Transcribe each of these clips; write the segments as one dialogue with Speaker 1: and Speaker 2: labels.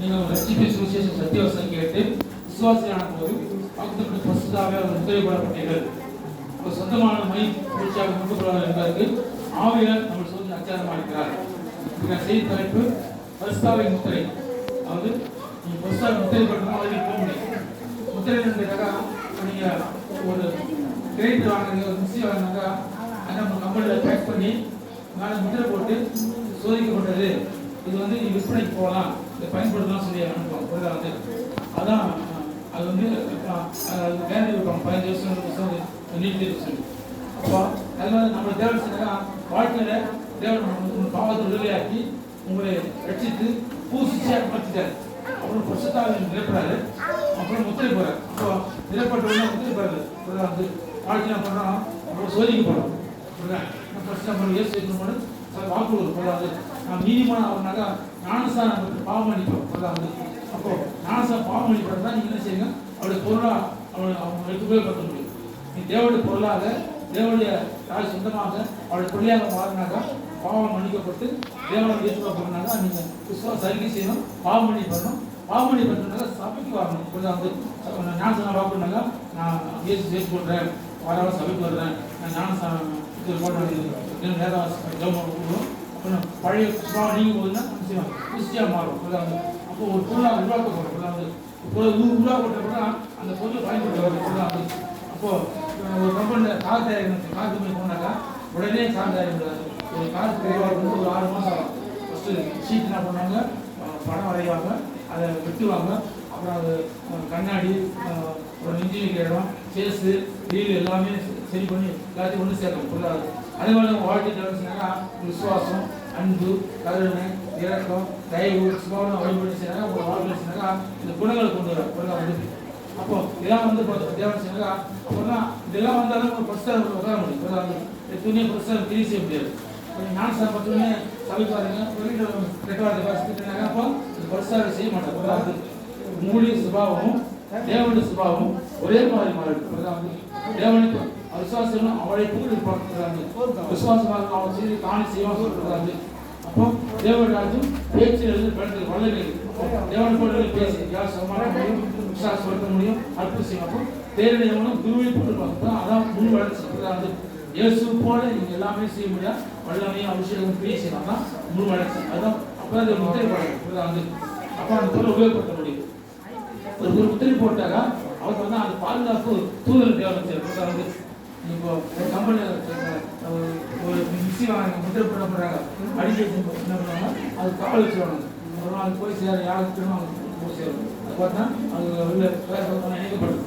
Speaker 1: நீங்கள் ரட்சிப்பை சுவிசேஷம் சத்தியவசனம் கேட்டு விசுவாசியான போது பக்தர்கள் முத்திரை போடப்பட்டீர்கள் ஒரு சொந்தமான மை புகழ்ச்சியாக மீட்கப்படுவார்கள் என்பதற்கு ஆவியார் நம்ம சொல்லி அச்சாரமாக இருக்கிறார். செய்தி தலைப்பு பரிசுத்தாவை முத்திரை அதாவது நீ பரிசுத்தாவை முத்திரை கட்டணும் அதுக்கு போக முடியும் முத்திரை என்பதாக நீங்க ஒரு கிரேட் வாங்கினீங்க ஒரு மிக்சி வாங்கினாக்கா அதை நம்ம கம்பெனியில் பேக் பண்ணி மேலே முத்திரை போட்டு சோதிக்கப்பட்டது. இது வந்து நீ விற்பனைக்கு போகலாம். இதை பயன்படுத்தலாம் சொல்லி அனுப்புவோம் புரியுதா வந்து அதான் அது வந்து கேரண்டி இருப்பாங்க. பதினஞ்சு வருஷம் வருஷம் நீட்டி சொல்லி அப்போ அதனால நம்ம தேவன் சொன்னா வாழ்க்கையில தேவன் பாவத்தை விடுதலையாக்கி உங்களை ரட்சித்து பூசிச்சு மாற்றிட்டார் அப்புறம் பரிசுத்தாவை நிரப்புறாரு. அப்புறம் முத்திரை போறாரு. அப்போ நிரப்பட்ட உடனே முத்திரை போறாரு. வந்து வாழ்க்கை என்ன அப்புறம் சோதிக்க போறோம் பிரச்சனை பண்ணி ஃபர்ஸ்ட் நம்ம சார் வாக்கு கொடுக்கும் நான் நீதிமான அவனாக்கா ஞானசாரம் நமக்கு பாவம் அளிப்போம் புரியுதா அப்போ ஞானசாரம் பாவம் அளிப்பது தான் நீங்க என்ன செய்யுங்க? அவருடைய பொருளா அவளை அவங்க எடுத்து போய் முடியும். நீ தேவனுடைய பொருளாக தேவனுடைய தாய் சொந்தமாக அவருடைய பிள்ளையாக மாறினாக்கா பாவம் மன்னிக்கப்பட்டு தேவனை ஏற்றுக்கொள்ளப்படுனாக்கா நீங்கள் விசுவாச அறிக்கை செய்யணும் பாவம் மணி பண்ணணும். பாவம் மணி பண்ணுறதுனால சபைக்கு வரணும். கொஞ்சம் வந்து நான் ஞானசாரம் வாக்குனாக்கா நான் இயேசு சேர்த்து கொள்றேன் வார வாரம் சபைக்கு வர்றேன். நான் ஞானசாரம் இது போட்டு நேரம் ஜெபம் கொடுக்கணும் அப்புறம் பழைய சுபாவம் நீங்க போதுன்னா செய்யணும். கிறிஸ்டியாக மாறும். அதாவது அப்போ ஒரு பொருளாக உருவாக்கப்படும் இப்படிதான் வந்து பொருள் உருவாக்கப்பட்டப்படா அந்த பொருளை பயன்படுத்த அப்போது ஒரு கம்பெனியில் கார் தயாரிக்கணும் கார் கம்பெனி போனாக்கா உடனே கார் தயாரிக்க முடியாது ஒரு கார் வந்து ஒரு ஆறு மாதம் ஃபஸ்ட்டு ஷீட் என்ன பண்ணுவாங்க பணம் படம் வரைவாங்க அதை வெட்டுவாங்க அப்புறம் அது கண்ணாடி அப்புறம் ஒரு இன்ஜினியரிங் இடம் சேஸு வீல் எல்லாமே சரி பண்ணி எல்லாத்தையும் ஒன்று சேர்க்கணும் புரியாது அதே மாதிரி வாழ்க்கை தேவைச்சுனாக்கா விசுவாசம் அன்பு கருணை இரக்கம் தயவு சுபாவம் வழிபடி செய்யறாங்க உங்க வாழ்க்கை செய்யறாங்க இந்த குணங்களை கொண்டு வர குணங்கள் வந்து அப்போ இதெல்லாம் வந்து இப்போ தேவன் செய்யறாங்க அப்போதான் இதெல்லாம் வந்தாலும் ஒரு பரிசுத்தம் உட்கார முடியும் புரியுதா வந்து துணியை பரிசுத்தம் கிளி செய்ய முடியாது நான் சார் பார்த்தோன்னே சபைக்கு பாருங்க. வெளியில் ரெக்கார்டு வாசிக்கிட்டாங்க அப்போ இந்த செய்ய மாட்டாங்க. புரியுதா வந்து சுபாவமும் தேவனுடைய சுபாவமும் ஒரே மாதிரி அவளை புகழ் இருப்பாங்க விசுவாசமாக அவன் செய்து தானே செய்வான் சொல்றாங்க அப்போ தேவராஜும் பேச்சிலிருந்து படுத்து வல்லமை தேவன் போல பேசி யார் சமாள விசுவாசப்படுத்த முடியும் அற்புதம் செய்யும். அப்போ தேவனையவனும் குருவை போட்டுருப்பாங்க அதான் முன் வளர்ச்சி. இயேசு போல நீங்க எல்லாமே செய்ய முடியாது. வல்லமையும் அபிஷேகம் கிரியை செய்யலாம் தான் முன் வளர்ச்சி. அப்போ அது முத்திரை போடுறது வந்து அப்போ அந்த பொருளை உபயோகப்படுத்த முடியும். ஒரு ஒரு முத்திரை போட்டாக்கா அவருக்கு வந்து அந்த பாதுகாப்பு தூதர் தேவை செய்யறது வந்து இப்போ கம்பெனியில் ஒரு மிக்சி வாங்க முத்திரை போட போகிறாங்க அடிச்சு என்ன பண்ணுவாங்க? அது காவல் வச்சுருவாங்க. ஒரு நாள் போய் சேர யாருக்கு திரும்ப அவங்க போய் சேரும். அது பார்த்தா அது உள்ள இணைக்கப்படும்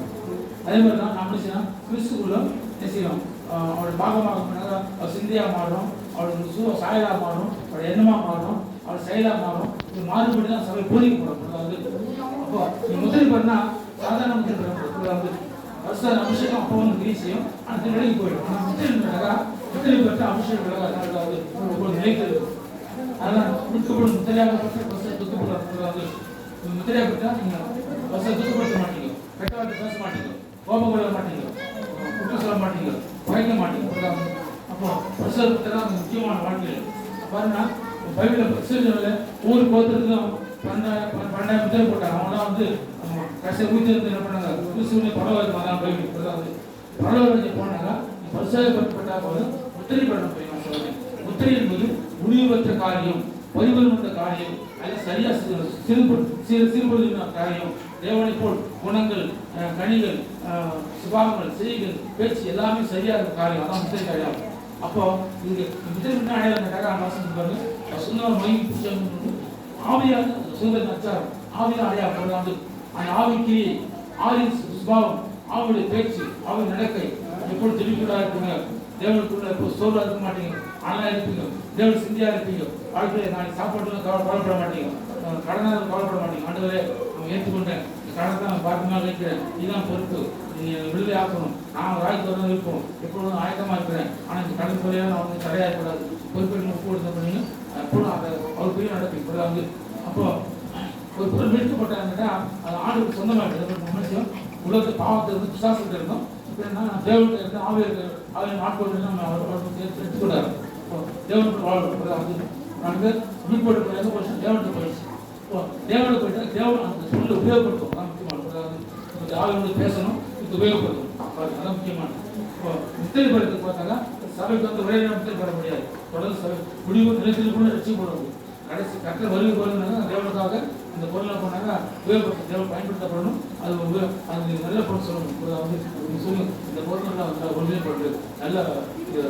Speaker 1: அதே மாதிரி தான் நம்ம செய்யணும்? கிறிஸ்துக்குள்ள என்ன செய்யலாம் ஆஹ் அவரோட பாகமாக பண்ணாங்க அவர் மாறும் அவரோட சூ சாயலாக மாறும் அவள் எண்ணமாக மாறும் அவள் செயலாக மாறும் இது மாறுபடி தான் சபை போதிக்கப்படும் அதாவது அப்போ நீ முதல் பண்ணா சாதாரண முதல் பண்ண வந்து வருஷ அபிஷேகம் அப்போ வந்து கிரி செய்யும் அந்த நிலைக்கு போயிடும். ஆனால் முதல் பண்ணாக்கா முதல் பெற்ற அபிஷேகம் விலகாது அதாவது ஒரு நிலைக்கிறது அதெல்லாம் துக்கப்படும் முத்திரையாகப்பட்ட வருஷம் முதலியாக முத்திரையாகப்பட்டா நீங்கள் வருஷம் துக்கப்படுத்த மாட்டீங்க. கெட்ட வார்த்தை பேச மாட்டீங்க. கோபம் கொள்ள மாட்டீங்க. குற்றம் சொல்ல மாட்டீங்க. குறைக்க மாட்டீங்க. அதான் தான் முக்கியமான வாழ்க்கையில் பாருங்க பைபிளில் பிரசவத்தில் ஊர் கோத்திரத்துக்கும் பன்னெண்டு பன்னெண்டாயிரம் பேர் போட்டாங்க அவங்களாம் வந்து கடைசியை ஊற்றி என்ன பண்ணாங்க? கிறிஸ்துவனை பரவாயில்ல அதான் பைபிள். இப்படிதான் வந்து பரவாயில்ல போனாங்க. பரிசாயப்பட்ட போது முத்திரை பண்ண போய் நான் சொல்றேன் முத்திரை என்பது முடிவற்ற காரியம் பரிவர்மத்த காரியம். அது சரியா சிறுபடு சிறு சிறுபடுத்தின காரியம். தேவனை போல் குணங்கள் கனிகள் சுபாவங்கள் செய்கள் பேச்சு எல்லாமே சரியாக காரியம். அதான் முத்திரை காரியம். அப்போ இங்கே முத்திரை என்ன அடையாளம் கேட்டாங்க வாசனம் பாருங்க சுந்தரம் மொழி பிடிச்சவங்க ஆவியாக சுந்தர நச்சாரம் ஆவியாக அடையாளம் போடுறது அந்த ஆவிக்கு ஆவின் சுபாவம் ஆவியுடைய பேச்சு ஆவின் நடக்கை எப்பொழுது தெளிவுடா இருப்பீங்க தேவனுக்குள்ள இப்போ சோர்வா இருக்க மாட்டீங்க. ஆனா இருப்பீங்க. தேவன் சிந்தியா இருப்பீங்க. வாழ்க்கையில நாளைக்கு சாப்பாட்டுல கவலை கவலைப்பட மாட்டீங்க. கடனாக கவலைப்பட மாட்டீங்க. ஆண்டுகளே நான் ஏற்றுக்கொண்டேன். கடன் கடனை தான் நான் பார்த்து வைக்கிறேன். இதுதான் பொறுப்பு. நீங்கள் விடுதலை ஆக்கணும். நான் ராய்க்கு வரணும் இருப்போம் எப்பொழுதும் ஆயத்தமா இருக்கிறேன். ஆனால் இந்த கடன் தொழிலாக நான் வந்து தடையா இருக்கக்கூடாது. பொறுப்பேற்று ஒப்பு கொடுத்த பண்ணீங்க எப்பொழுதும் அதை அவர் பெரிய நடப்பீங்க இப்படி வந்து அப்போ ஒரு பொருள் மீட்கப்பட்டாங்கன்னா அது ஆண்டுக்கு சொந்தமாக இருக்குது மனுஷன் உலகத்து பாவத்தை இருந்து பிசாசத்தை இருந்தோம். இப்போ என்ன தேவனுடைய இருந்து ஆவிய ஆவியர் நாட்கள் நம்ம அவர் எடுத்துக்கூடாது தேவனுக்கு வாழ்க்கை அது நான்கு மீட்பட்டு எந்த போச்சு? தேவனுக்கு போயிடுச்சு. இப்போ தேவனுக்கு போயிட்டு தேவன் அந்த சொல்ல உபயோகப்படுத்தும் முக்கியமான முக்கியமானது அதாவது ஆவியோடு பேசணும். இது உபயோகப்படும் அதான் முக்கியமானது. இப்போ முத்தல் படத்துக்கு பார்த்தாங்க சபைக்கு வந்து ஒரே நேரம் முத்தல் பட முடியாது. தொடர்ந்து சபை முடிவு நிலத்தில் கூட வச்சு போட முடியும் கடைசி கரெக்டாக வருகை போகிறாங்க தேவனுக்காக இந்த பொருளை பண்ணாங்க உபயோகப்படுத்த தேவை பயன்படுத்தப்படணும். அது உபயோ அது நல்ல பொருள் சொல்லணும். ஒரு வந்து சொல்லுங்க இந்த பொருள் ஒன்றியப்படுது நல்ல இது,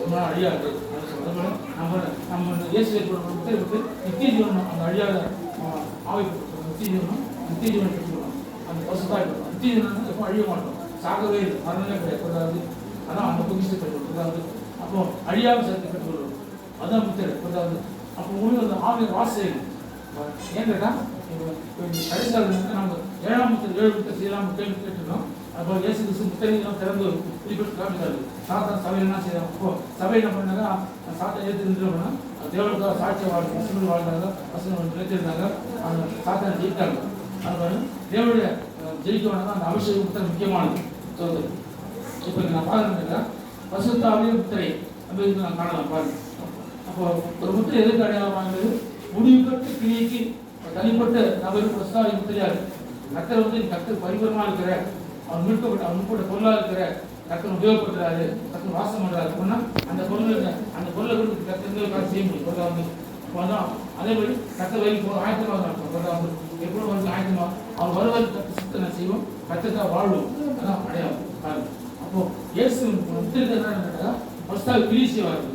Speaker 1: ரொம்ப அழியாது அது நம்ம நம்ம இயேசு ஏற்படும் முத்திரை நித்திய ஜீவனம் அந்த அழியாத ஆவை நித்திய ஜீவனம் நித்திய ஜீவனம் அந்த பசுதாய் பெற்றோம் நித்திய எப்போ அழிய மாட்டோம். சாகவே இல்லை. மரணமே கிடையாது. அதாவது அதான் அந்த புதுசு பெற்றுக்கணும் அதாவது அப்போ அழியாம சேர்த்து பெற்றுக்கொள்ளும் அதான் புத்தர் அதாவது அப்போ உங்களுக்கு அந்த ஆவிய வாசம் ஏன் கேட்டால் கடைசியாக நாங்கள் ஏழாம் முத்திரை ஏழு முத்திரை செய்யலாம் கேள்வி கேட்டுருந்தோம். அப்போ இயேசு கிறிஸ்து முத்திரையெல்லாம் திறந்து குறிப்பிட்டு காமிச்சாரு சாத்தான் சபையில் என்ன செய்யலாம் இப்போ சபையில் என்ன பண்ணாங்க? சாத்தை ஏற்று நின்றுனா தேவனுக்காக சாட்சியம் வாழ்க்கை முஸ்லிம் வாழ்ந்தாங்க. வசனம் நிலைத்திருந்தாங்க. அந்த சாத்தா ஜெயித்தாங்க. அது பாருங்க தேவனுடைய அஹ், ஜெயிக்க அந்த அபிஷேகம் முத்திரை முக்கியமானது. சொல்லுது இப்போ நான் பார்க்குறேன்னா பசுத்தாவே முத்திரை. அப்படின்னு நான் காணலாம் பாருங்க. அப்போ ஒரு முத்திரை எதுக்கு அடையாளமானது முடிவுபட்ட கிளிக்கு. தனிப்பட்ட நபர் பசுத்தாவிய முத்திரையாரு கத்தர் வந்து கத்தர் பரிபூரமா இருக்கிற அவன் மீட்கப்பட்ட அவன் கூட பொருளா இருக்கிற கத்தன் உபயோகப்படுறாரு கத்தன் வாசம் பண்றாரு. அப்படின்னா அந்த பொருள் அந்த பொருளை கொடுத்து கத்தர் செய்ய முடியும். பொருளை வந்து. அப்போ அதான். அதே மாதிரி கத்தர் வரைக்கும் போக ஆயத்தமாக இருக்கும் பொருளை வந்து. எப்படி வந்து ஆயத்தமா அவன் வருவதற்கு கத்து சித்தனை செய்வோம். கத்தக்கா வாழ்வோம். அதான் அடையாளம். பாருங்க அப்போ இயேசு முத்திரிக்கை என்ன ஃபர்ஸ்டாக கிளி செய்வாரு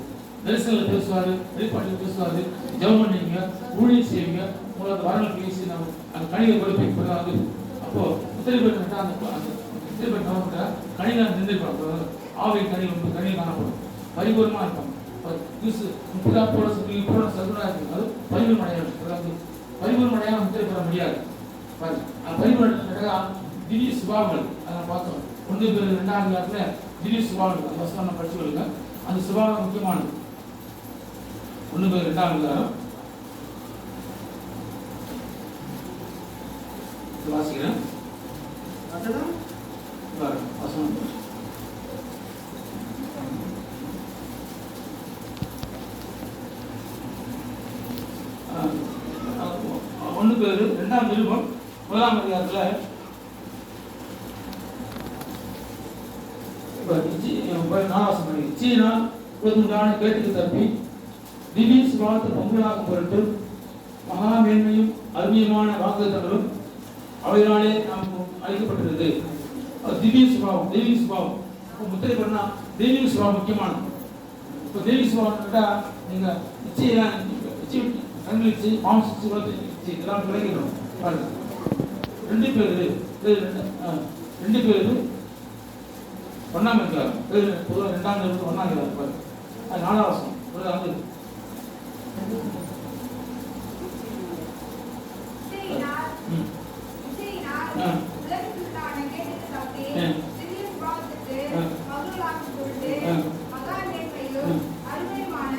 Speaker 1: தரிசனில் பேசுவார் வெளிப்பாட்டில் பேசுவார். ஜெபம் பண்ணுவீங்க ஊழியம் செய்வீங்க. உங்களுக்கு வரணும் கிளி செய்யணும் அந்த கணித கொடுப்பை கூடாது அப்போ முத்திரை பெற்ற அந்த அந்த முத்திரை பெற்ற நோக்கிட்ட கணிதம் நின்றுப்பாங்க ஆவை கனி ஒன்று கனி காணப்படும். பரிபூர்ணமாக இருக்கும் கிறிஸ்து முப்பதா போட சொல்லி போட சதுரா இருக்கும் அது பரிபூர்ணம் அடையாது பரிபூர்ணம் அடையாம முத்திரை பெற முடியாது. பரிபூர்ணம் திடீர் சுபாவங்கள் அதை பார்த்தோம். ஒன்று பேர் ரெண்டாவது காலத்துல திடீர் சுபாவங்கள். அந்த வசனம் நம்ம படிச்சு கொடுங்க அந்த சுபாவம் முக்கியமானது. ஒன்று பேர் ரெண்டாவது இது வாசிக்கிறேன்.
Speaker 2: வசனம்
Speaker 1: ஒன்று பேர் ரெண்டாம் நிருபம் முதலாம் அதிகாரத்தில் இப்ப உங்களுக்கான கேட்டுக்கு தப்பி திடீர் பொங்கலாக பொருட்டு மகா மேன்மையும் அருமையுமான வாக்குத்தங்களும் அவைகளாலே நமக்கு அளிக்கப்பட்டிருந்தது திவ்ய சுபாவம் தெய்வீக சுபாவம். இப்போ முத்திரை பண்ணா தெய்வீக சுபாவம் முக்கியமானது. இப்போ தெய்வீக சுபாவம் நீங்க நிச்சயம் நிச்சயம் கண்கள் இதெல்லாம் ரெண்டு பேர் இது ரெண்டு பேர் ஒன்னாம் இருக்கிறார் பேர் பொதுவாக ரெண்டாம் இருந்து ஒன்னாம் இருக்கிறார் பாருங்க அது நாலாவது வருஷம் வந்து
Speaker 3: இசையினால்
Speaker 1: ம்.
Speaker 3: இசையினால்
Speaker 1: ஆ.
Speaker 3: உலகத்திற்கான கேட்டுக்கு தப்பி
Speaker 1: ஆ.
Speaker 3: திவ்ய சுபாவத்துக்கு
Speaker 1: ஆ.
Speaker 3: மகிழ்வாக்கும் பொருட்டு
Speaker 1: ஆ.
Speaker 3: மகா மேன்மையும் அருமையுமான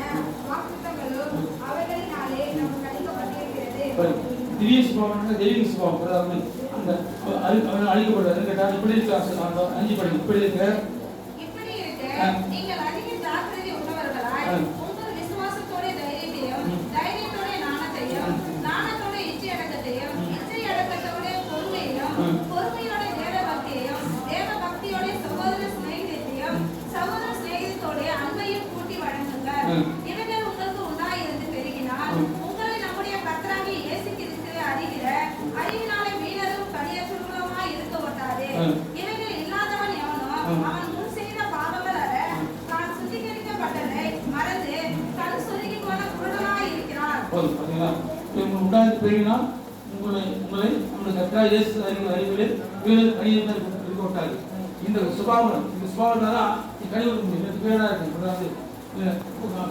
Speaker 3: வாக்குத்தங்களும் அவைகளினாலே நமக்கு அளிக்கப்பட்டிருக்கிறது.
Speaker 1: பாருங்க. திவ்ய சுபாவம்னா தெய்வீக சுபாவம். அதாவது அந்த கேட்டால் கேட்டா இப்படி இருக்கா அந்த அஞ்சு படி இப்படி இருக்க
Speaker 3: இவைகள் இல்லாதவன் எவனோ. அவன் முன் செய்த பாவங்கள் அல்ல தான் சுத்திகரிக்கப்பட்டதை மறந்து கண் சொருகி போன குருடனாய் இருக்கிறான்.
Speaker 1: போதும் பார்த்தீங்களா இவங்க உண்டாது பெருகினா உங்களை உங்களை நம்முடைய கத்தா இயேசு அறிவு அறிவிலே வீரர் இருக்க விட்டாரு இந்த சுபாவம் இந்த சுபாவம் தான் நீ கனி கொடுக்க முடியும் எனக்கு பேரா இருக்கு அதாவது இல்ல,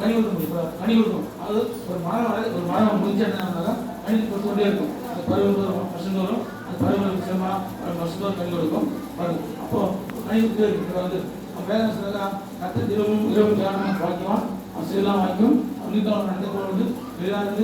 Speaker 1: கனி கொடுக்க முடியும் இப்ப கனி கொடுக்கும் அது ஒரு வரை ஒரு மரம் முடிஞ்ச என்ன கனி கொடுத்து கொண்டே இருக்கும். அந்த பருவம் வருஷம் வரும் அந்த விஷயமா மசூதா வருஷம் வரும் கொடுக்கும். வரும் அப்போ கனி கொடுத்தே வந்து வேதம் சொல்லலாம் கத்த தினமும் இரவு தியானம் வாக்கியம் அவன் செய்யலாம் அப்படின்னு புனிதம் நடந்து போகிறது எல்லாருந்து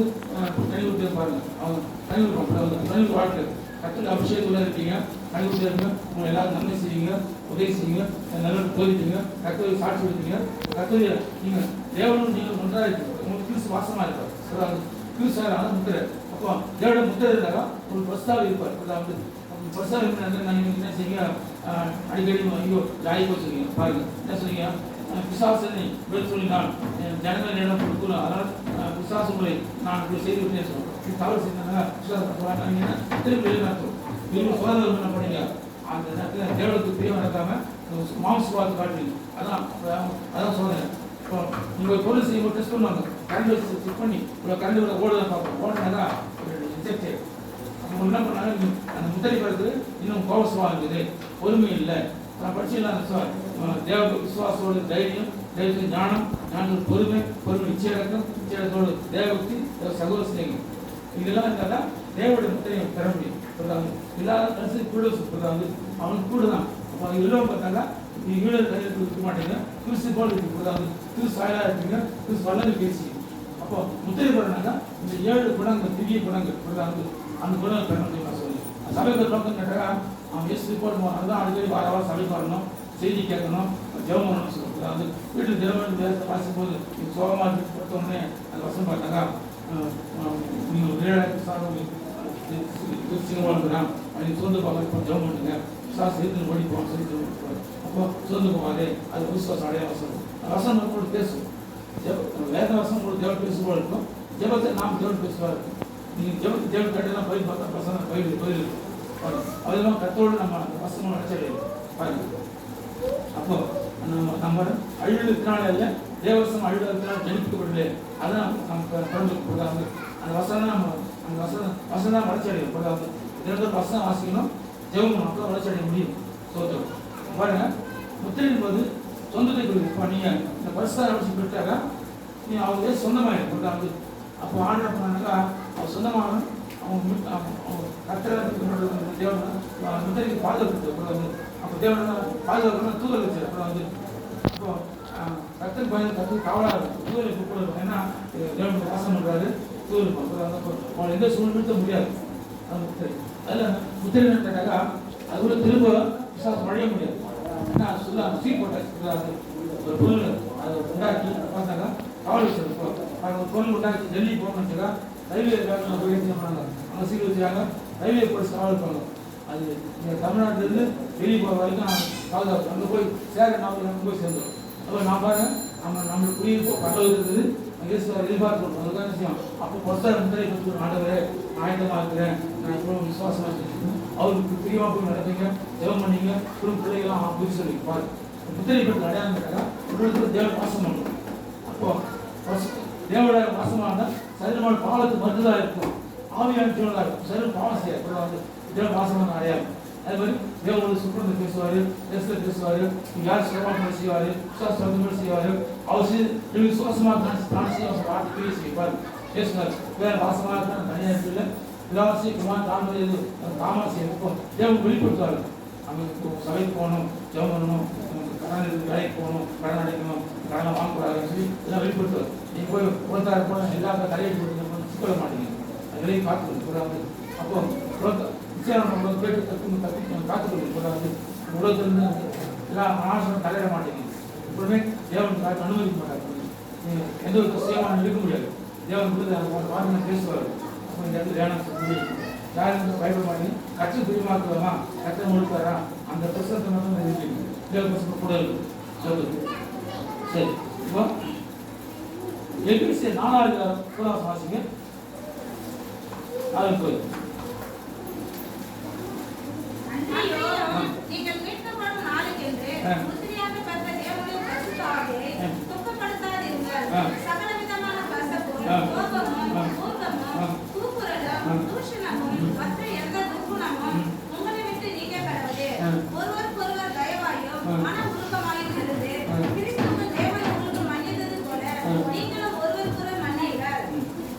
Speaker 1: கனி பாருங்க அவங்க கனி விடுவாங்க வாழ்க்கை கத்தல் அபிஷேகத்தில் இருக்கீங்க. கனி இருங்க. உங்களை எல்லாரும் நன்மை செய்வீங்க உதவி செய்யுங்க. நல்ல போதிட்டீங்க கத்தவை சாட்சி கொடுத்தீங்க கத்தல் நீங்கள் தேவனும் நீங்கள் ஒன்றாக இருக்கு உங்களுக்கு கிறிஸ்து வாசமா இருப்பார். அதாவது கிறிஸ்து அதான் முத்திரை அப்போ தேவட முத்திரை இருந்தாங்க உங்களுக்கு பிரஸ்தாவ இருப்பார். அதாவது பிரஸ்தாவ இருந்தாங்க நான் என்ன செய்யா அடிக்கடி ஐயோ ஜாய் போச்சுங்க பாருங்க. என்ன சொன்னீங்க பிசாசனை விட சொல்லினான் ஜனங்கள் இடம் கொடுக்கணும் அதனால் அஹ், பிசாசு நான் இப்படி செய்து விட்டேன் சொல்லுவேன் இது தவறு செய்தாங்க பிசாசு திரும்பி வெளிநாட்டும் திரும்ப சோதனை என்ன பண்ணீங்க அந்த நேரத்தில் தேவனுக்கு பிரியம் நடக்காம மாம்சவாத காட்டுவீங்க அதான் அதான் சோதனை இப்போ போலீஸ் இவங்க டெஸ்ட் பண்ணுவாங்க கரண்ட் வச்சு செக் பண்ணி இவ்வளோ கரண்ட் இவ்வளோ ஓடுதான் பார்ப்போம். ஓடுனாதான் ரிஜெக்ட் அவங்க என்ன பண்ணாங்க அந்த முத்திரை பிறகு இன்னும் கோபசமாக இருக்குது. பொறுமை இல்லை. நான் படிச்சிடலாம் சார் தேவ விசுவாசோடு தைரியம் தெய்வத்தின் ஞானம் ஞானத்தோட பொறுமை பொறுமை நிச்சயடக்கம் நிச்சயத்தோட தேவபக்தி தேவ சகோதர சிநேகம். இதெல்லாம் இருந்தால் தான் தேவனுடைய முத்திரையை பெற முடியும். இல்லாத கடைசி கூட புரியுதாங்க அவனுக்கு கூட தான். அப்போ எல்லோரும் பார்த்தாங்க நீ வீடு கையில் கொடுக்க மாட்டீங்க திருசு போல் இருக்கு புரியுதாங்க கிறிஸ்து வாயிலாக இருக்கீங்க கிறிஸ்து வல்லது பேசி அப்போ முத்திரை போடுறாங்க இந்த ஏழு குணங்கள் திரிய குணங்கள் அதாவது அந்த குணங்கள் பெற முடியும் நான் சொல்லி சபைக்கு நோக்கம் கேட்டாக்கா அவன் எஸ் ரிப்போர்ட் அதுதான் அடிக்கடி வார வாரம் சபை வரணும் செய்தி கேட்கணும் ஜெபம் பண்ணணும் சொல்லுவாங்க அது வீட்டில் ஜெபம் தேசத்தை வாசிக்கும் போது நீ சோகமாக இருக்கு பார்த்தோன்னே அந்த வசம் பார்த்தாக்கா நீங்கள் விளையாட்டு சார்பு கிறிஸ்டின் வாழ்ந்துடான் அப்படின்னு சோர்ந்து பார்க்க இப்போ ஜெபம் பண்ணுங்க சார் சேர்த்து படிப்போம் சொல்லி அப்போ சோர்ந்து போகாதே அது விசுவாசம் அடையாள வசனம் அந்த வசனம் நம்மளோட பேசும் வேத வசனம் உங்களுக்கு தேவை பேசுவோம் இருக்கும் ஜபத்தை நாம் தேவை பேசுவா இருக்கும் நீங்கள் ஜெபத்தை தேவை கட்டெல்லாம் பயிர் பார்த்தா பசங்க பயிர் பயிர் இருக்கும் அதெல்லாம் கத்தோடு நம்ம அந்த வசனம் நினைச்சிடலாம் பாருங்க அப்போ நம்ம நம்ம அழுகிறதுனால இல்லை தேவசம் அழுகிறதுனால ஜனிக்கப்படல அதான் நம்ம குழந்தைக்கு பிறந்துக்கூடாது அந்த வசனம் நம்ம அந்த வசனம் வசனம் தான் வளர்ச்சி அடையும் கூடாது இரண்டு வசனம் வாசிக்கணும் ஜெபம் மக்கள் வளர்ச்சி அடைய முடியும். சோத்திரம். பாருங்க முத்திரையின் போது சொந்தத்தை குறித்து இப்போ நீங்கள் இந்த பரிசுதார வச்சு பெற்றாக்கா நீ அவங்க சொந்தமாக கூடாது அப்போ ஆண்டு பண்ணாக்கா அவர் சொந்தமான அவங்க மு- அவங்க- அவங்க தேவன் முத்திரைக்கு பாதுகாப்பு அப்புறம் வந்து அப்போ தேவன் பாதுகாக்கணும் தூதர் வச்சு அப்புறம் வந்து இப்போ கத்தன் பயன் கத்து காவலாக இருக்கும் தூதரை கூப்பிடுவோம் ஏன்னா தேவனுக்கு வாசம் பண்ணுறாரு தூதர் அப்புறம் வந்து எந்த சூழ்நிலை முடியாது. அது முத்திரை. அதில் முத்திரை நிறுத்தாக்கா அது கூட திரும்ப விசுவாசம் அடைய முடியாது. ஏன்னா சொல்ல சீ போட்டாச்சு ஒரு பொருள் அதை உண்டாக்கி பார்த்தாக்கா காவல். வச்சிருக்கோம் ஒரு பொருள் உண்டாக்கி டெல்லி போகணுச்சுக்கா ரயில்வே பேங்க்ல போய் என்ன பண்ணாங்க? அங்கே சீல் வச்சுக்காங்க ரயில்வே போலீஸ் காவல் பண்ணலாம் அது இங்கே தமிழ்நாட்டிலிருந்து வெளியே போகிற வரைக்கும் பாதுகாப்பு. அங்கே போய் சேர நாம போய் சேர்ந்தோம். அப்போ நான் பாருங்க நம்ம நம்மளுக்கு குடியிருப்போ கடவுள் இருக்குது. எதிர்பார்க்கணும் அதுதான் விஷயம்? அப்போ பொறுத்த முத்திரை கொடுத்து ஆண்டவரே ஆயத்தமாக இருக்கிறேன். நான் இப்போ விசுவாசமாக இருக்கேன் அவருக்கு பிரியமாக போய் நடப்பீங்க ஜெபம் பண்ணீங்க குடும்ப பிள்ளைகளாம் புரிஞ்சு சொல்லி பாரு. முத்திரை பெற்று அடையாளம் கேட்டாக்கா உங்களுக்கு தேவன் வாசம் பண்ணணும் அப்போ வச- தேவனுடைய வாசமாக இருந்தால் சரீரமான பாவத்துக்கு மருந்ததாக இருக்கும். ஆவியான ஜீவனாக இருக்கும். சரீரம் பாவம் செய்யக்கூடாது தேவன் வாசமான அடையாளம். அதே மாதிரி தேவனோட சுப்பிரந்து பேசுவார் எஸ்ல பேசுவார் யார் சுகமாக செய்வார் விசுவாசம் செய்வார் அவர் செய்து விசுவாசமாக தான் தான் செய்ய அவர் செய்வார் பேசுவார் வேற வாசமாக தான் தனியாக இல்லை விலாசி குமார் தாமரை இது தாமரை இப்போ தேவன் வெளிப்படுத்துவார் அங்கே சபைக்கு போகணும் ஜெபம் பண்ணணும் கடன் இருக்கு வேலைக்கு போகணும் கடன் அடைக்கணும் கடன் வாங்கக்கூடாதுன்னு சொல்லி எல்லாம் வெளிப்படுத்துவார் நீங்கள் போய் ஒருத்தார போனால் எல்லா தலையெழுத்து போட்டு சிக்கல மாட்டீங்க அது வெளியே கூடாது அப்போ உலக நிச்சயம் நம்ம கேட்டு கற்று கற்று காத்துக்கொள்ள கூடாது உலகத்திலிருந்து எல்லா மனாசனம் தலையிட மாட்டேங்குது. எப்பவுமே தேவன் காத்து அனுமதிக்க மாட்டாங்க எந்த ஒரு சுயமான இருக்க முடியாது. தேவன் கொடுத்து அந்த வார்த்தை பேசுவார். அப்போ இந்த இடத்துல வேணாம் சொல்லி யாரும் பயப்பட மாட்டேங்க கற்று பிரியமாக்குவமா கற்று முழுக்காரா அந்த பிரசனத்தை மட்டும் இருக்கு தேவ பிரசனம் கூட இருக்கு. சொல்லுது சரி. இப்போ எபிசி நாலாவது கூடாசம் வாசிங்க. அது போய்.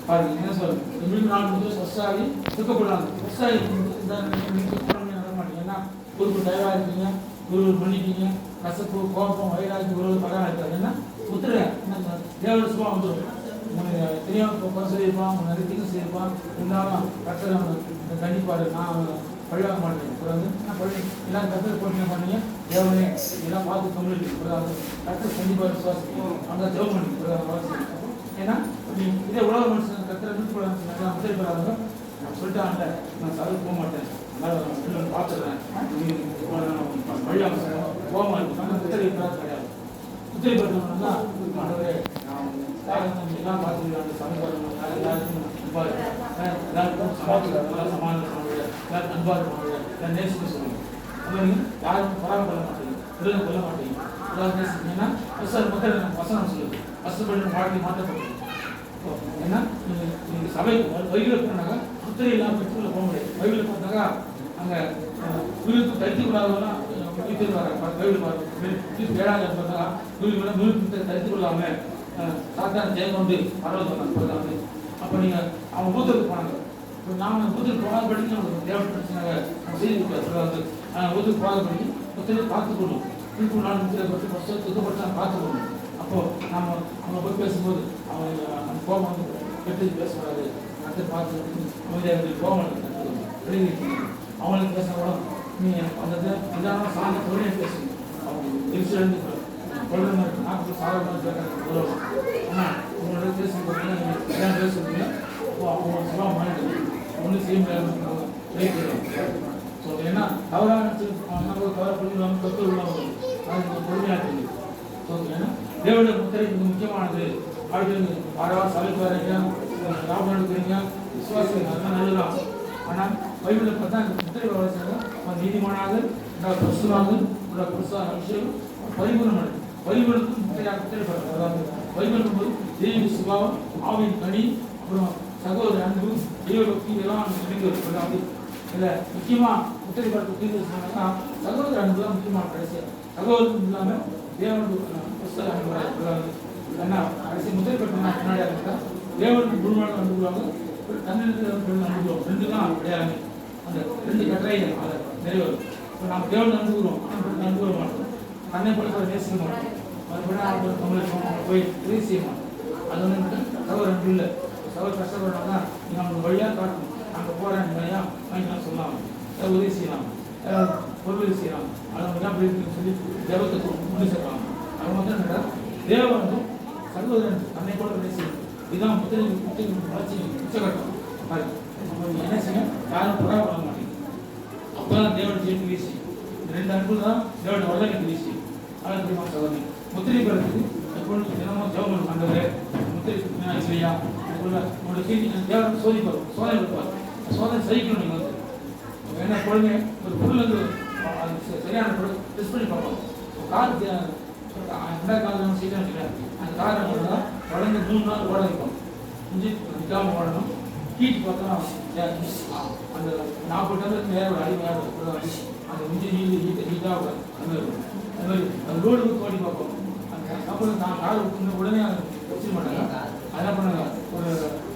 Speaker 1: பாருங்க என்ன சொல்றது? தமிழ் நாள் வந்து ஃபஸ்ட்டாகி துக்கப்படாது ஃபஸ்ட்டாகி இந்த துக்கப்படாமல் நட மாட்டீங்க ஏன்னா ஒரு தயவாக இருக்கீங்க குரு மன்னிப்பீங்க கசப்பு கோபம் வயிறாக்கி ஒரு படம் இருக்காது ஏன்னா முத்திரை சுபம் வந்துடும் உங்களுக்கு தெரியாம இப்போ குறை சொல்லியிருப்பான் உங்க நிறைய தீங்கு செய்யிருப்பான் இருந்தாலும் கத்தர் அவனை கண்டிப்பாரு நான் பழிவாங்க மாட்டேன் இப்போ வந்து நான் பழி எல்லாம் கத்தர் பொண்ணு பண்ணீங்க தேவனே இதெல்லாம் பார்த்து தொழில் இப்போதான் கத்தர் கண்டிப்பாக விசுவாசிக்கும் அந்த ஜெபம் பண்ணி ஏன்னா நீ இதே உலக மனுஷன் கத்தர் வீட்டு கூட நல்லா முதல் பெறாங்க நான் சொல்லிட்டான்ல நான் சபைக்கு போக மாட்டேன். பார்த்துடுறேன் நீ கிடையாது புத்தகை பெற்றவங்கன்னா எல்லாம் பார்த்துக்கிறாங்க சமூகம் எல்லாருக்கும் அன்பா எல்லாருக்கும் சமாளிக்கிறாங்க எல்லாம் சமாளிக்க எல்லாரும் அன்பா இருக்க முடியல நேசிக்க சொல்லுங்க அது யாரும் பராமரிக்க மாட்டீங்க பிள்ளை கொல்ல மாட்டீங்க எல்லாரும் நேசிக்கீங்கன்னா சார் மக்கள் எனக்கு வசனம் சொல்லுது கஷ்டப்பட்டு வாழ்க்கை மாற்றப்படுது ஏன்னா போனாங்க இல்லாமல் இல்லாம பெற்றுள்ள போக முடியாது. பைபிள் பார்த்தாக்கா அங்கே விழுத்து தடுத்து விடாதவெல்லாம் வீட்டு வர வயிறு பாரு. ஏழாவது பார்த்தா விழுந்து விட விழுத்து தடுத்து சாத்தான ஜெயம் கொண்டு பரவல் அப்போ நீங்கள் அவங்க ஊத்துக்கு போனாங்க. இப்போ நாம ஊத்துக்கு போகாத படிக்க நம்ம தேவை பிரச்சனை செய்தி கொடுத்தாரு ஊத்துக்கு போகாத படிக்க புத்தரை பார்த்துக்கணும். திருப்பூர் நாள் முத்திரை பற்றி ஃபஸ்ட்டு துக்கப்பட்டு பார்த்துக்கணும். அப்போது நாம அவங்க போய் பேசும்போது அவங்க நம்ம கோபம் வந்து கெட்டு பேசக்கூடாது. அடுத்து பார்த்து அமைதியாக கோபம் அவங்களுக்கு பேசினா கூட நீங்கள் அந்த இதான சார்ந்த தொழிலை பேசுங்க அவங்க திருச்சியிலேருந்து எழுந்து கொள்கிற சாதாரண உதவும் ஆனால் உங்களோட பேசும்போது நீங்கள் பேசுறீங்க. அப்போ அவங்க சொல்ல மாட்டேங்குது ஒன்றும் செய்ய முடியாது ஸோ ஏன்னா தவறாக நினச்சி தவறு உள்ளவங்க அது பொறுமையாக ஸோ ஏன்னா தேவனுடைய முத்திரை முக்கியமானது. சபைக்கு லாபம் எடுக்கிறீங்க. விசுவாசம் அதெல்லாம் நல்லதான் ஆனால் பைபிளில் பார்த்தா இந்த முத்திரை வளர்ச்சாங்க நீதிமானாக உங்கள் பரிசுவாக உங்கள் பரிசான விஷயம் பரிபூர்ணம் பைபிளுக்கு முத்திரையாக முத்திரை அதாவது பைபிள் போது தெய்வ சுபாவம் ஆவின் கனி அப்புறம் சகோதர அன்பு தெய்வ இதெல்லாம் இணைந்து அதாவது இதில் முக்கியமாக முத்திரை படத்தை சொன்னாங்கன்னா சகோதர அன்பு தான் முக்கியமான கடைசி. சகோதரம் இல்லாமல் தேவனுக்கு புஸ்தக அன்பு வராது. ஏன்னா கடைசி முதல் கட்டணம் முன்னாடியாக இருந்தா தேவனுக்கு குருவான அனுப்புவாங்க தன்னிடத்தில் அனுப்புவோம் ரெண்டு தான் கிடையாது. அந்த ரெண்டு கட்டளை அதை நிறைவேறும். இப்போ நம்ம தேவன் அனுப்புகிறோம் ஆனால் அனுப்ப மாட்டோம். தன்னை பொறுத்தவரை நேசிக்க மாட்டோம். மறுபடியும் அவங்க தமிழ் போய் உதவி செய்ய மாட்டோம். அது வந்து தவறு அன்பு இல்லை. சகோதர கஷ்டப்படுறாங்கன்னா நீங்கள் அவங்களுக்கு வழியாக காட்டணும். அங்கே போகிறேன் வழியாக வாங்கிக்கலாம் சொல்லலாம். உதவி செய்யலாம். பொருள் செய்யலாம். அதை தான் போய் சொல்லி தேவத்தை முன்னே சேர்க்கலாம் அது மட்டும் என்னடா தேவன் வந்து சகோதரன் தன்னை போல செய்யணும் இதுதான் முதல் முத்திரை வளர்ச்சி உச்சகட்டம். பாருங்க. நம்ம என்ன செய்யும் யாரும் புறா பண்ண மாட்டேங்க அப்பதான் தேவன் ஜெயின் வீசி இந்த ரெண்டு அன்பு தான் தேவன் வல்லமை வீசி அதான் தெரியுமா சகோதரி? முத்திரை பெறத்துக்கு எப்பொழுது தினமும் ஜெபம் பண்ணுறது முத்திரை இல்லையா? உங்களோட செய்தி தேவன் சோதிப்பார் சோதனை கொடுப்பார் சோதனை சகிக்கணும் நீங்கள் வந்து. என்ன பொழுது ஒரு பொருள் வந்து சரியான பொருள் டெஸ்ட் பண்ணி பார்ப்போம். கார் ரெண்டாவது கார் நம்ம சீக்கிரம் அந்த கார் நம்ம தான் மூணு நாள் ஓட வைப்போம் இஞ்சி நிற்காம ஓடணும். ஹீட் பார்த்தா அந்த நாற்பது டம்ளர் மேலே ஒரு அடி மேலே ஒரு அந்த இஞ்சி நீண்டு ஹீட் ஹீட்டாக அந்த மாதிரி இருக்கும். அது மாதிரி அந்த ரோடு ஓடி பார்ப்போம். அந்த அப்புறம் நான் கார் விட்டு உடனே அதை வச்சிட மாட்டாங்க. அதான் பண்ணுங்க ஒரு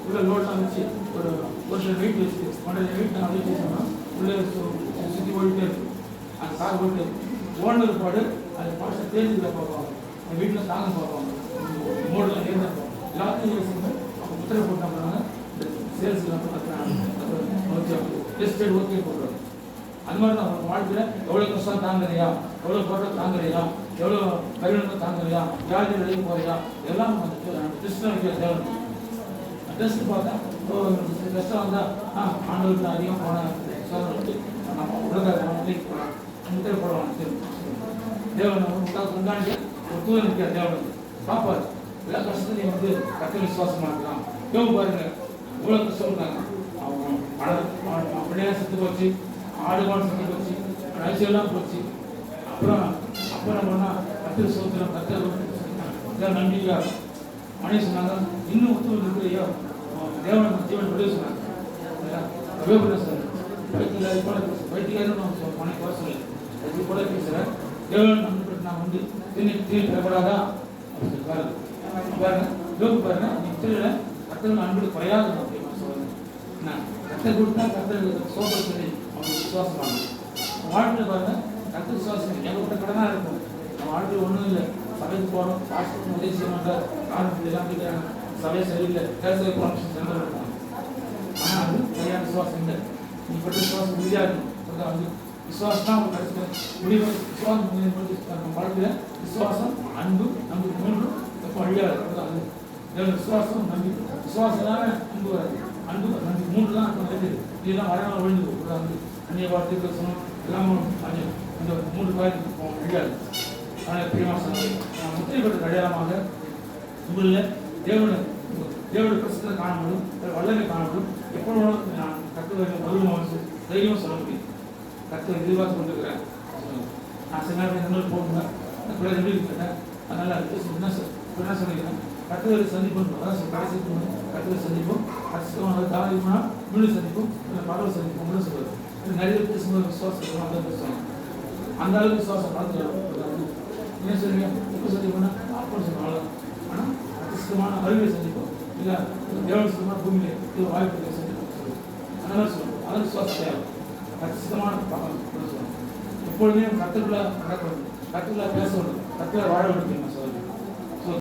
Speaker 1: உள்ள லோட்லாம் வச்சு ஒரு ஒரு சில வெயிட் வச்சு ஒன்றரை வெயிட் நான் வெயிட் வச்சோம்னா உள்ளே சுற்றி ஓடிட்டே இருக்கும். அந்த கார் ஓடிட்டே இருக்கும். ஓனர் பாடு அது பாட்டு தேர்ந்து பார்ப்பாங்க. அந்த வீட்டில் தாங்க பார்ப்பாங்க. மோடில் நேர்ந்து எல்லாத்தையும் யோசிச்சு அவங்க முத்திரை போட்டு என்ன பண்ணாங்க இந்த சேல்ஸ் டெஸ்ட் ஓகே போடுறோம் அது மாதிரி தான் உங்க வாழ்க்கையில எவ்வளவு கஷ்டம் தாங்கலையா எவ்வளோ போராட்டம் தாங்கலையா எவ்வளோ கருணம் தாங்கலையா வியாதி வெளியே போறியா எல்லாம் வந்துட்டு டெஸ்ட் வைக்கிற தேவை டெஸ்ட் பார்த்தா ஓ, கஷ்டம் வந்தால் ஆ ஆண்டவருக்கு அதிகம் போன சோதனை நம்ம உலக போகலாம் முத்திரை போடலாம் தேவை நம்ம முக்கால் கொண்டாடி ஒரு தூரம் இருக்கிற தேவை தேவன் பாப்பார் எல்லா நீ வந்து கத்த விசுவாசமாக இருக்கலாம். இவங்க பாருங்க இவ்வளவு கஷ்டப்படுறாங்க அவங்க பணம் அப்படியே செத்து போச்சு ஆடு மாடு செத்து போச்சு ஐசியெல்லாம் போச்சு. அப்புறம் அப்புறம் பண்ணா கத்திர சோத்திரம் கத்திர நம்பிக்கை. மனைவி சொன்னாங்க இன்னும் ஒத்துழைப்பு இருக்கிறையோ தேவன ஜீவன் விடுவி சொன்னாங்க விவேபுரேஸ்வரர் வைத்தியர் இது போல வைத்தியர்னு மனைவி குறை சொல்லு. அது போல பேசுகிறேன் தேவன் நம்பிக்கை நான் வந்து திரும்பி திரும்பி பெறப்படாதான் பாருங்க பாருங்க யோகு பாருங்க நீ திருவிழ கத்தல் அன்பு குறையாது அப்படின்னு சொல்லுங்க என்ன கொடுத்தா கத்தல் சோதனை சொல்லி அவங்க விசுவாசம் வாழ்க்கையில் பாருங்க கத்து விசுவாசம் எங்கள்கிட்ட கடனாக இருக்கும் நம்ம வாழ்க்கையில் ஒன்றும் இல்லை சபைக்கு போகிறோம் பாஸ்டர் உதவி செய்ய மாட்டார் காரணம் எல்லாம் கேட்குறாங்க சபையை சரியில்லை பேசுகிற ப்ரொமோஷன் சென்டர் இருக்காங்க ஆனால் அது சரியான விசுவாசம் இல்லை. நீ பட்ட விசுவாசம் உறுதியாக இருக்கும் அதான் வந்து விசுவாசம் தான் அவங்க முடிவு விசுவாசம் நம்ம வாழ்க்கையில் விசுவாசம் அன்பு நமக்கு மூன்றும் எப்போ அழியாது. அதான் விசுவாசம் நம்பிக்கை. விசுவாசம் தான் அன்பு வராது. அன்பு நம்பி மூன்று தான் இப்போ இருக்குது இதெல்லாம் வரணும் விழுந்து கூடாது அந்நிய வார்த்தை பேசணும் எல்லாம் அந்நிய அந்த மூன்று காரியத்துக்கு போகும் அழியாது. ஆனால் பிரியமாக நான் முத்திரை பெற்ற அடையாளமாக உங்களில் தேவனை தேவனுடைய பிரசத்தை காணப்படும் வல்லமை காணப்படும். எப்பொழுது நான் கத்துவதை மதுரமாக தைரியமாக சொல்ல முடியும். கத்து எதிர்பார்த்து கொண்டிருக்கிறேன் நான் சில நேரம் போகணும் பிள்ளை எப்படி இருக்கிறேன் அதனால என்ன என்ன சொல்லிக்கிறேன் கத்துவதை சந்திப்போம். அதான் சொல் கடைசி கத்துவதை சந்திப்போம். கஷ்டமான தாரியமா மீண்டும் சந்திப்போம். இல்லை பரவல் சந்திப்போம். சொல்லுவார் நிறைய பேசும்போது விசுவாசம் அதான் பேசுவாங்க. அந்த அளவுக்கு விசுவாசம் பார்த்துக்கலாம் என்ன சொல்றீங்க? இப்போ சந்திப்போம்னா அப்போ சொல்லுவாங்க. ஆனால் அதிர்ஷ்டமான அறிவியல் சந்திப்போம். இல்லை தேவன் சுத்தமான பூமியிலே இது வாய்ப்பு சந்திப்போம். சொல்லுவோம் அதனால சொல்லுவோம். அதான் விசுவாசம் தேவை. கச்சிதமான பாகம் சொல்லுவோம் எப்பொழுதுமே கத்துக்குள்ள நடக்கணும். கத்துக்குள்ள பேச வேண்டும் வாழ வேண்டும் நான்